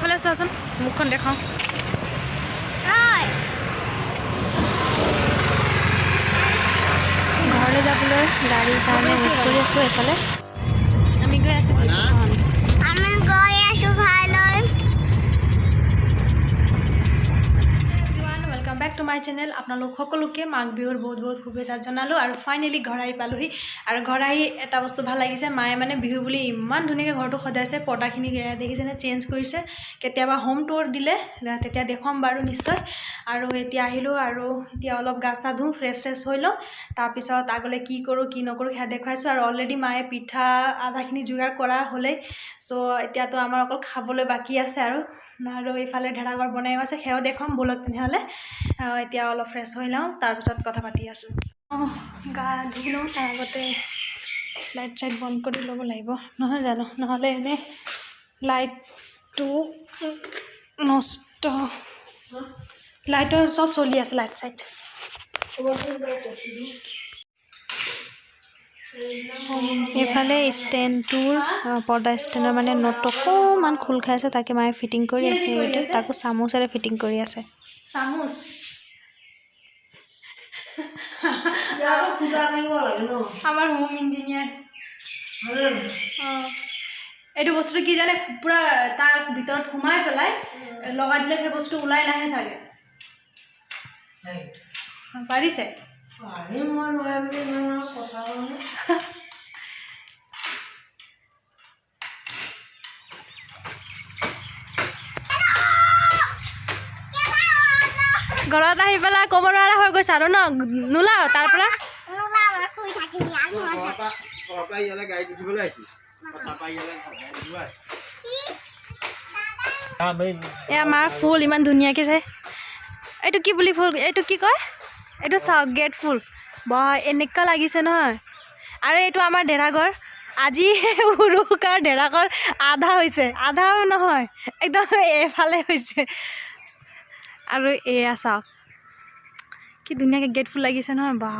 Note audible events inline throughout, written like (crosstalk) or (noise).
এইফালে চোৱাচোন মুখখন দেখাওঁ। ঘৰলৈ যাবলৈ গাড়ীৰ কাৰণে কৰি আছোঁ এইফালে। আমি গৈ আছোঁ আমি গৈ আছো ঘৰলৈ welcome back to my channel আপোনালোক সকলোকে মাঘ বিহুৰ বহুত বহুত শুভেচ্ছা জনালোঁ আৰু ফাইনেলি ঘৰ আহি পালোহি। আৰু ঘৰ আহি এটা বস্তু ভালো লাগিছে, মায়ে মানে বিহু বুলি ইমান ধুনীয়াকৈ ঘৰটো সজাইছে, পৰ্দাখিনি দেখিছেনে চেঞ্জ কৰিছে। কেতিয়াবা হোম টুৰ দিলে তেতিয়া দেখুৱাম বাৰু নিশ্চয়। আৰু এতিয়া আহিলোঁ আৰু এতিয়া অলপ গা চা ধুওঁ ফ্ৰেছ ফ্ৰেছ হৈ লওঁ তাৰপিছত আগলৈ কি কৰোঁ, কি নকৰোঁ সেয়া দেখুৱাইছোঁ। আৰু অলৰেডি মায়ে পিঠা, আধাখিনি যোগাৰ কৰা হ'লেই। চ' এতিয়াতো আমাৰ অকল খাবলৈ বাকী আছে আৰু। আৰু এইফালে ঢেৰাঘৰ বনাইও আছে, সেয়াও দেখুৱাম ব'লক তেনেহ'লে। এতিয়া অলপ ফ্ৰেছ হৈ লওঁ তাৰপিছত কথা পাতি আছোঁ। গা ধুই লওঁ তাৰ আগতে লাইট চাইট বন্ধ কৰি ল'ব লাগিব। নহয় জানো নহ'লে এনেই লাইটটো নষ্ট লাইটৰ চব চলি আছে লাইট চাইট। এইফালে ষ্টেণ্ডটোৰ পৰ্দা ষ্টেণ্ডৰ মানে নট অকণমান খোল খাই আছে তাকে মায়ে ফিটিং কৰি আছে তাকো চামুচেৰে ফিটিং কৰি আছে। চামুচ? আমাৰ হোম ইঞ্জিনিয়াৰ অঁ এইটো বস্তুটো কি জানে পূৰা তাৰ ভিতৰত সোমাই পেলাই লগাই দিলে সেই বস্তু ওলাই নাহে চাগে। পাৰিছে? (laughs) ঘৰত আহি পেলাই ক'ব নোৱাৰা হৈ গৈছে আৰু ন? নোলাও, তাৰ পৰা? নোলাম আৰু শুই থাকিম ইয়াত মজা। তাৰপৰা ইয়ালৈ গাড়ীত উঠিবলৈ আহিছোঁ তাৰপৰা ইয়ালৈ গাড়ীত উঠিব এয়া মাৰ ফুল ইমান ধুনীয়াকৈ চাই এইটো কি বুলি ফুল? এইটো কি কয়? এইটো চাওক গেট ফুল। বা এনেকুৱা লাগিছে নহয়। আৰু এইটো আমাৰ ডেৰাঘৰ আজি (laughs) উৰুকাৰ ডেৰাঘৰ আধা হৈছে। আধাও নহয়। একদম এইফালে হৈছে। আৰু এয়া চাওক। কি ধুনীয়াকৈ গেট ফুল লাগিছে নহয় বা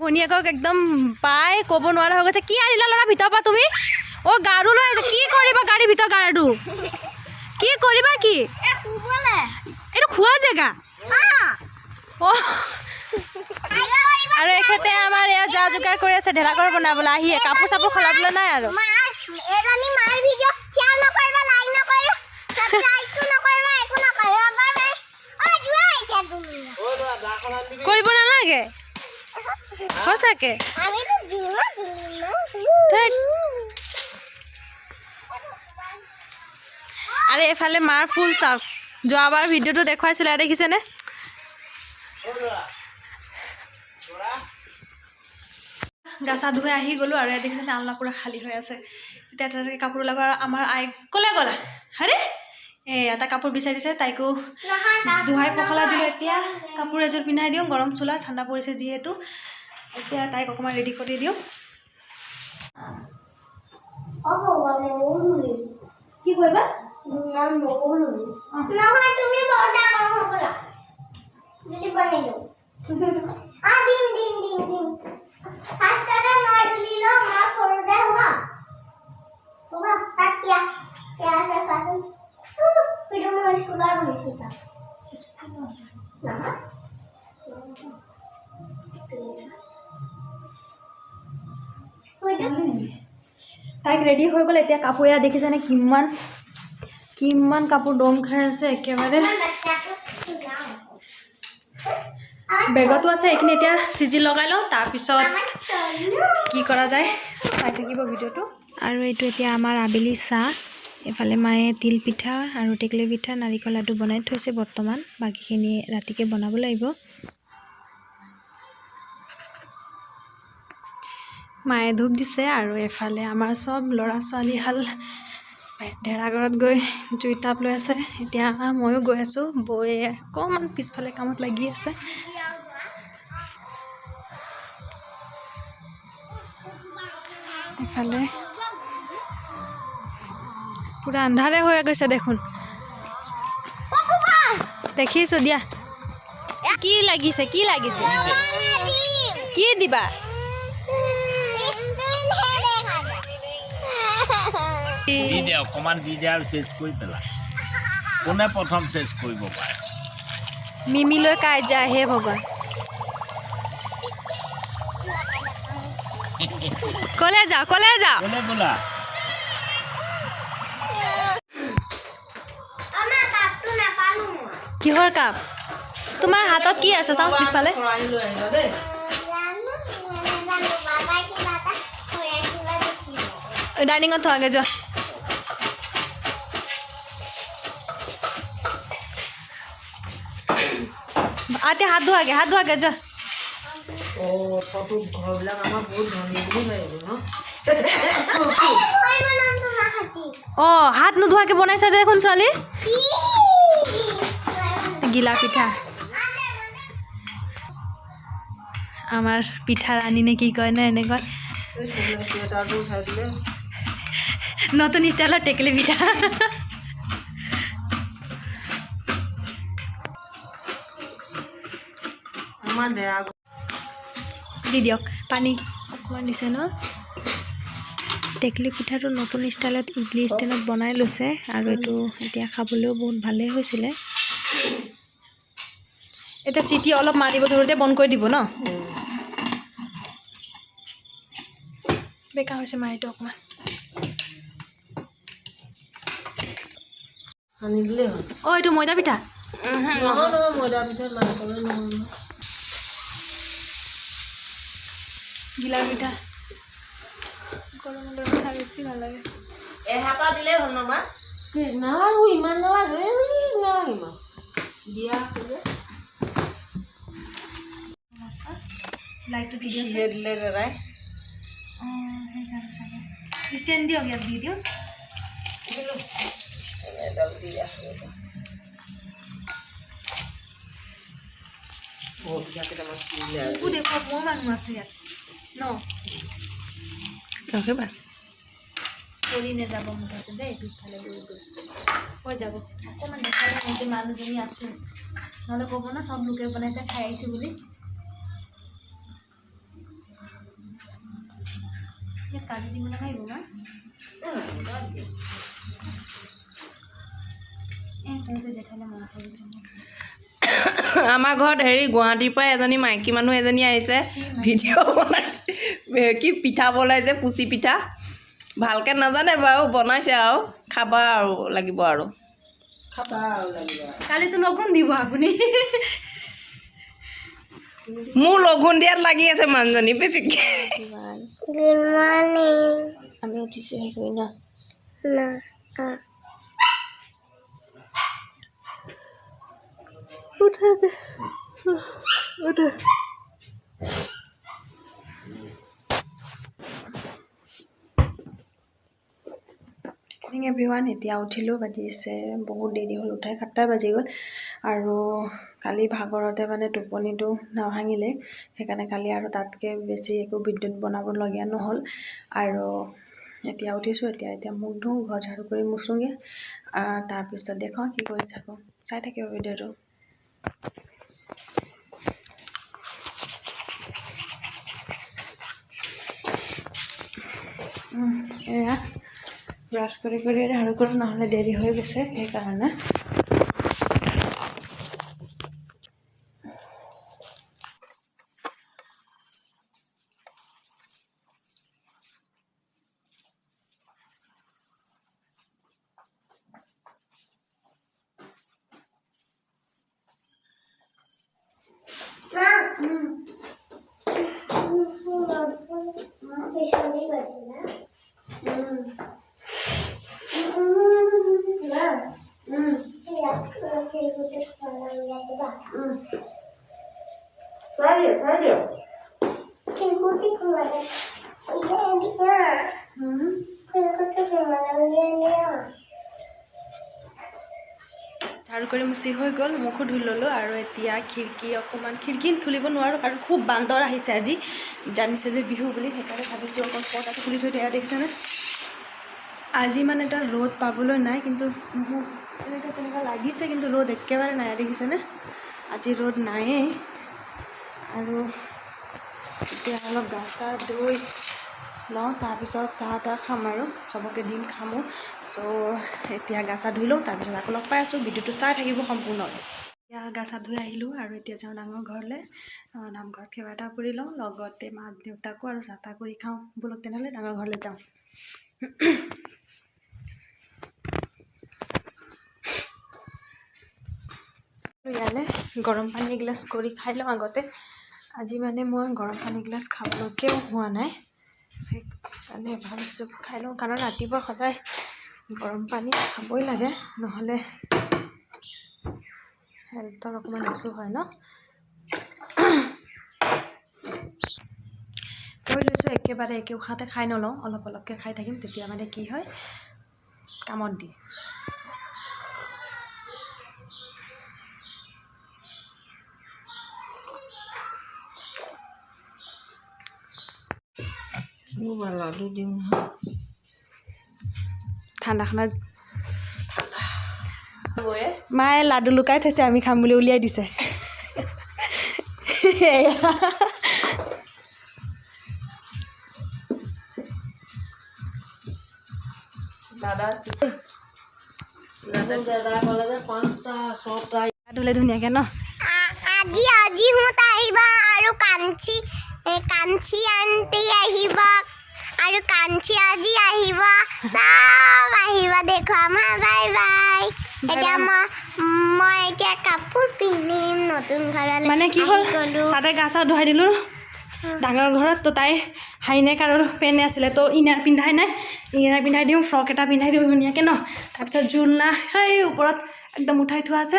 ভনীয়েকক একদম পাই ক'ব নোৱাৰা হৈ গৈছে। কি আনিলা ল'ৰা ভিতৰৰ পৰা তুমি? অ' গাৰু লৈ আহিছে। কি কৰিবা গাড়ীৰ ভিতৰত গাৰুটো? কি কৰিবা কি? এইটো খোৱা জেগা। অ' আৰু এখেতে আমাৰ এয়া যা যোগাৰ কৰি আছে, ঢেলাঘৰ বনাবলৈ। আহিয়ে কাপোৰ চাপোৰ সলাবলৈ নাই আৰু। কৰিব নালাগে? সঁচাকে। আৰু এইফালে মাৰ ফুল চাওক যোৱাবাৰ ভিডিঅ'টো দেখুৱাইছিলে দেখিছেনে? গা চা ধুই আহি গ'লোঁ আৰু দেখিছেনে, আলনা পূৰা খালী হৈ আছে। এতিয়া তাতে কাপোৰ ওলাব আৰু আমাৰ আই ক'লে গ'লা। এই এটা কাপোৰ বিচাৰিছে তাইকো নহয়, পখলা দিলোঁ এতিয়া। কাপোৰ এযোৰ পিন্ধাই দিওঁ গৰম চোলা ঠাণ্ডা পৰিছে যিহেতু। এতিয়া তাইক অকণমান ৰেডি কৰি দিওঁ। কি কৰিবা? নাম মৌলুলি। (laughs) বহি কিতাপ। নহয়। শুই যাম। তাইক ৰেডি হৈ গ'ল, এতিয়া কাপোৰ এয়া দেখিছেনে কিমান কিমান কাপোৰ দম খাই আছে একেবাৰে। বেগতো আছে, এইখিনি এতিয়া চিজি লগাই লওঁ, তাৰপিছত কি কৰা যায় চাই থাকিব ভিডিঅ'টো আৰু এইটো এতিয়া আমাৰ আবেলি চাহ এইফালে মায়ে তিল পিঠা আৰু টেকেলি পিঠা, নাৰিকল লাডু বনাই থৈছে বৰ্তমান। বাকীখিনি ৰাতিকৈ বনাব লাগিব। মায়ে ধূপ দিছে আৰু এফালে আমাৰ চব ল'ৰা ছোৱালীহাল ঢেৰাঘৰত গৈ জুই তাপ লৈ আছে। এতিয়া ময়ো গৈ আছোঁ। বৌয়ে অকণমান পিছফালে কামত লাগি আছে। এফালে পূৰা আন্ধাৰে হৈ গৈছে দেখোন। দেখিছোঁ দিয়া। কি লাগিছে কি লাগিছে? কি দিবা? দি দে অকণমান দি দে আৰু চেজ কৰি পেলা কোনে প্ৰথম চেজ কৰিব পাৰে? মিমিলৈ কাজিয়া হে ভগৱান। (laughs) কলে যাওঁ কলে যাওঁ। কিহৰ কাপ? তোমাৰ হাতত কি আছে? চাওঁ পিছফালে। ডাইনিঙত থোৱাগৈ যোৱা। আতে হাত ধোৱাগে হাত ধোৱাগে যোৱা। অঁ হাত নোধোৱাকৈ বনাইছা দেখোন ছোৱালী? গিলা পিঠা। আমাৰ পিঠা ৰাণী নে কি কয় নে এনেকুৱা নতুন ষ্টাইলৰ টেকেলি পিঠা। দি দিয়ক, পানী অকণমান দিছে ন? টেকেলি পিঠাটো নতুন ষ্টাইলত ইডলি ষ্টাইলত বনাই লৈছে আৰু এইটো এতিয়া খাবলৈও বহুত ভালেই হৈছিলে। এতিয়া চিটি অলপ মাৰিব ধৰোঁতে বন্ধ কৰি দিব ন? বেকা হৈছে মাৰিটো অকণমান সানি দিলেই হ'ল। অঁ এইটো ময়দা পিঠা। গিলাৰ পিঠা। গৰমলৈ পিঠা বেছি ভালো লাগে। এহাটা দিলেই হ'ল নমা নালাগো ইমান নালাগে নালাগে ইমান দিয়া আছে যে। লাইটটো দি দিয়ক পিচিহে দিলে দাদাই অঁ সেইকাৰণে চাগে ষ্টেণ্ড দিয়ক ইয়াত দি দিওঁ এডাল দি আছোঁ বহুত পিঠা কেইটামান কিনিলে আৰু মোকো দেখুৱাওক মই মানুহ আছোঁ ইয়াত। ন। ৰাখিবা কৰি নাযাব মুঠতে দেই পিছফালে গৈ গৈ যাব? দেখালে মই যে মানুহজনী আছোঁ নহ'লে ক'ব ন চব লোকে বনাইছে খাই আহিছোঁ বুলি। কাজু দিব মনত পৰিছে মোৰ আমাৰ ঘৰত হেৰি গুৱাহাটীৰ পৰা এজনী মাইকী মানুহ এজনী আহিছে। ভিডিঅ' বনাইছে। কি পিঠা বনাইছে পুচি পিঠা। ভালকৈ নাজানে বাৰু বনাইছে আৰু। খাবা আৰু লাগিব আৰু। কালিতো লঘোণ দিব আপুনি। মোৰ লঘোণ দিয়াত লাগি আছে মানুহজনী বেছিকৈ। আমি উঠিছোঁ হেৰি ন? মৰ্ণিং এভৰিৱান এতিয়া উঠিলোঁ বাজিছে বহুত দেৰি হ'ল উঠাই সাতটা বাজি গ'ল। আৰু কালি ভাগৰতে মানে টোপনিটো নাভাঙিলে, সেইকাৰণে কালি আৰু তাতকৈ বেছি একো বিদ্যুৎ বনাবলগীয়া নহ'ল। আৰু এতিয়া উঠিছোঁ, এতিয়া এতিয়া মুখ ধুওঁ, ঘৰ ঝাৰু কৰি মুচোঁগৈ তাৰপিছত দেখুৱাওঁ কি কৰি থাকোঁ। চাই থাকিব ভিডিঅ'টো। এয়া ব্ৰাছ কৰি কৰি ঝাৰু কৰোঁ, নহ'লে দেৰি হৈ গৈছে, সেইকাৰণে মা পিছলি গলি না মা ঝাৰু কৰি মুচি হৈ গ'ল, মুখো ধুই ল'লোঁ আৰু এতিয়া খিৰিকী অকণমান খিৰিকী খুলিব নোৱাৰোঁ আৰু খুব বান্দৰ আহিছে আজি। জানিছে যে বিহু বুলি সেইকাৰণে ভাবিছোঁ অকণ পৰ্দাটো খুলি থৈ দিয়া, দেখিছেনে? আজি মানে তাৰ ৰ'দ পাবলৈ নাই, কিন্তু মোক তেনেকুৱা লাগিছে, কিন্তু ৰ'দ একেবাৰে নাই, দেখিছেনে? আজি ৰ'দ নায়েই। আৰু এতিয়া অলপ গা চা ধুই লওঁ তাৰপিছত চাহ তাহ খাম আৰু চবকে দিম খামো। চ' এতিয়া গা চা ধুই লওঁ তাৰপিছত আকৌ লগ পাই আছোঁ ভিডিঅ'টো চাই থাকিব সম্পূৰ্ণকৈ। এতিয়া গা চা ধুই আহিলোঁ আৰু এতিয়া যাওঁ ডাঙৰ ঘৰলৈ। নামঘৰত সেৱা এটা কৰি লওঁ লগতে মা দেউতাকো আৰু চাহ তাহ কৰি খাওঁ ব'লক তেনেহ'লে ডাঙৰ ঘৰলৈ যাওঁ। ইয়ালৈ গৰম পানী এগিলাচ কৰি খাই লওঁ আগতে। আজি মানে মই গৰম পানী এগিলাচ খাবলৈকেও হোৱা নাই। সেইকাৰণে ভাবিছোঁ খাই লওঁ। কাৰণ ৰাতিপুৱা সদায় গৰম পানী খাবই লাগে নহ'লে হেল্থৰ অকণমান ইছ্যু হয় ন? কৈ লৈছোঁ একেবাৰে একে উশাহতে খাই নলওঁ অলপ অলপকৈ খাই থাকিম তেতিয়া মানে কি হয় কামত দিয়ে। দিওঁ নহয় ঠাণ্ডা খানা মায়ে লাডু লুকাই থৈছে আমি খাম বুলি উলিয়াই দিছে। ধুলে ধুনীয়াকৈ ন? আজি আজি আহিবা আৰু কাঞ্চি এ, কাঞ্চি আণ্টি আহিব। আৰু কাঞ্চি আজি আহিব। চব আহিব। দেখুৱাম হা বাই বাই। এতিয়া মই মই এতিয়া কাপোৰ পিন্ধিম নতুন ঘৰলৈ মানে কি হ'ল? তাতে গা চা ধুৱাই দিলোঁ। ডাঙৰ ঘৰত তো তাই হাইনেক আৰু পেনে আছিলে তো ইনাৰ পিন্ধাই নাই। ইনাৰ পিন্ধাই দিওঁ ফ্ৰক এটা পিন্ধাই দিওঁ ধুনীয়াকৈ ন। তাৰপিছত জোলনা সেই ওপৰত একদম উঠাই থোৱা আছে।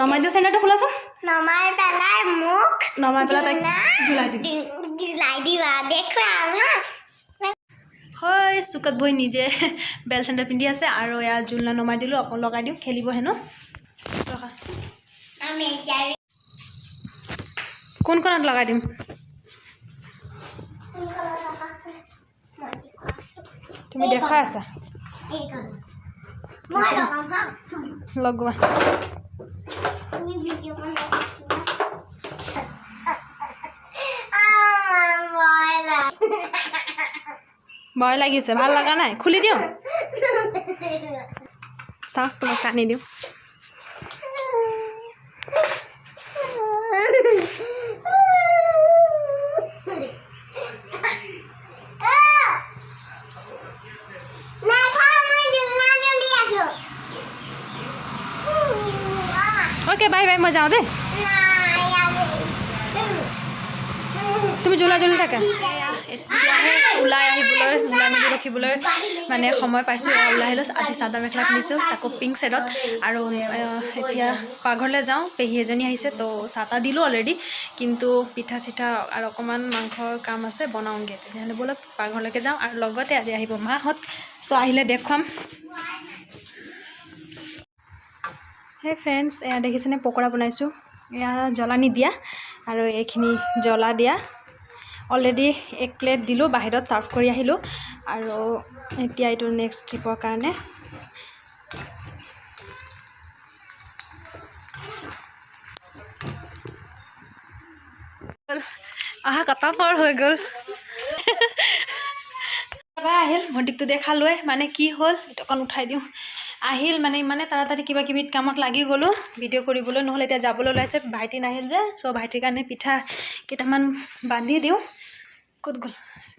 নমাই দিওঁ চেণ্ডাৰটো খোলাচোন। নমাই পেলাই মোক নমাই পেলাই তাইক জোলাই দিম। দিলাই দিবা। দেখুৱাম হা হয় চুকত বহি নিজে বেল চেণ্ডাৰ পিন্ধি আছে আৰু এয়া জোলনা নমাই দিলোঁ অকণ লগাই দিওঁ খেলিব হেনো কোন কোণত লগাই দিম তুমি দেখাই আছা লগোৱা ভয় লাগিছে ভালো লগা নাই। খুলি দিওঁ। চাওক তোমাক টানি দিওঁ। অ'কে বাই বাই মই যাওঁ দেই। তুমি জোলা জুলি থাকা এতিয়াহে ওলাই আহিবলৈ ওলাই মেলি ৰখিবলৈ মানে সময় পাইছোঁ। ওলাই আহিলোঁ আজি চাদৰ মেখেলা পিন্ধিছোঁ তাকো পিংক ছেডত আৰু এতিয়া পাকঘৰলৈ যাওঁ পেহী এজনী আহিছে তো চাহ তাহ দিলোঁ অলৰেডি কিন্তু পিঠা চিঠা আৰু অকণমান মাংসৰ কাম আছে বনাওঁগৈ। তেতিয়াহ'লে ব'লক পাকঘৰলৈকে যাওঁ আৰু লগতে আজি আহিব মাহঁত। চ' আহিলে দেখুৱাম। সেই ফ্ৰেণ্ডছ এয়া দেখিছেনে পকৰা বনাইছোঁ? এয়া জ্বলা নিদিয়া আৰু এইখিনি জ্বলা দিয়া। অলৰেডি এক প্লেট দিলোঁ, বাহিৰত ছাৰ্ভ কৰি আহিলোঁ। আৰু এতিয়া এইটো নেক্সট ট্ৰিপৰ কাৰণে। অহা কটাফৰ হৈ গ'ল। এবাৰ আহিল, ভণ্টিকটো দেখালোৱে মানে কি হ'ল অকণ উঠাই দিওঁ। আহিল মানে ইমানে তাড়াতাড়ি কিবা কিবি কামত লাগি গ'লোঁ, ভিডিঅ' কৰিবলৈ, নহ'লে এতিয়া যাবলৈ ওলাইছে, ভাইটি নাহিল যে, চ' ভাইটিৰ কাৰণে পিঠা কেইটামান বান্ধি দিওঁ। ক'ত গ'ল?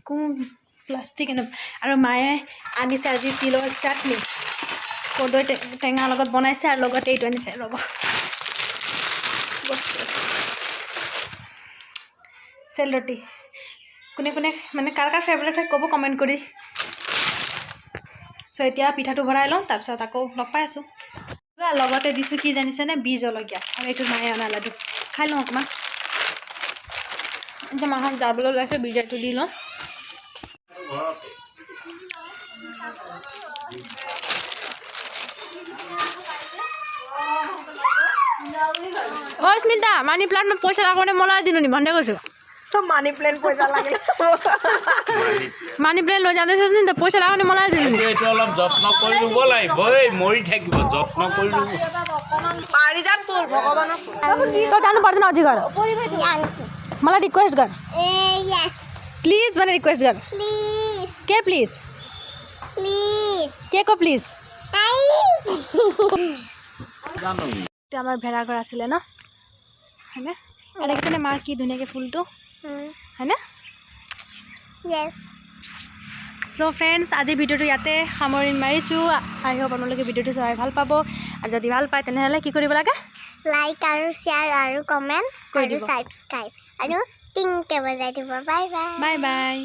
কোন প্লাষ্টিক এনে আৰু মায়ে আনিছে আজি তিলৰ চাটনি। কদৈ টেঙাৰ লগত বনাইছে আৰু লগতে এইটো আনিছে। ৰ'ব। বস্তু। চেল ৰুটি কোনে কোনে মানে কাৰ কাৰ ফেভৰেট হয় ক'ব কমেণ্ট কৰি। চ' এতিয়া পিঠাটো ভৰাই লওঁ তাৰপিছত আকৌ লগ পাই আছোঁ। লগতে দিছোঁ কি জানিছেনে? বীজ জলকীয়া। আৰু এইটো মায়ে অনা লাডু। খাই লওঁ অকণমান। যে মাখন যাবলৈ ওলাইছে বিজাৰটো দি লওঁ অ স্মিতা মানি প্লাণ্টত পইচা লাগোতে মলাই দিলোঁ নি ভাণ্ডে কৈছোঁ মানি প্লেন পইচা লাগে মানি প্লেন লৈ যাওঁতে চাইছোঁ নি পইচা লাগোতে মলাই দিলোঁ এইটো অলপ যত্ন কৰি জানো পাৰি ন আজি मलाई रिक्वेस्ट गर yes प्लिज भनेर रिक्वेस्ट गर please কে প্লিজ প্লিজ কে ক প্লিজ আই জানো এইটো আমাৰ ভেড়াঘৰ আছিলে ন হয়নে এটা দেখিছেনে মাৰ কি ধুনীয়াকৈ ফুলটো হয়নে ইয়েছ চ' ফ্ৰেণ্ডছ আজি ভিডিঅ'টো ইয়াতে সামৰি মাৰিছোঁ আই হোপ আপোনালোকে ভিডিঅ'টো চাই ভাল পাব আৰু যদি ভাল পায় তেনেহ'লে কি কৰিব লাগে লাইক আৰু শ্বেয়াৰ আৰু কমেণ্ট কৰি আৰু দিব। ছাবস্ক্ৰাইব আৰু টিংকে বজাই দিব বাই বাই বাই বাই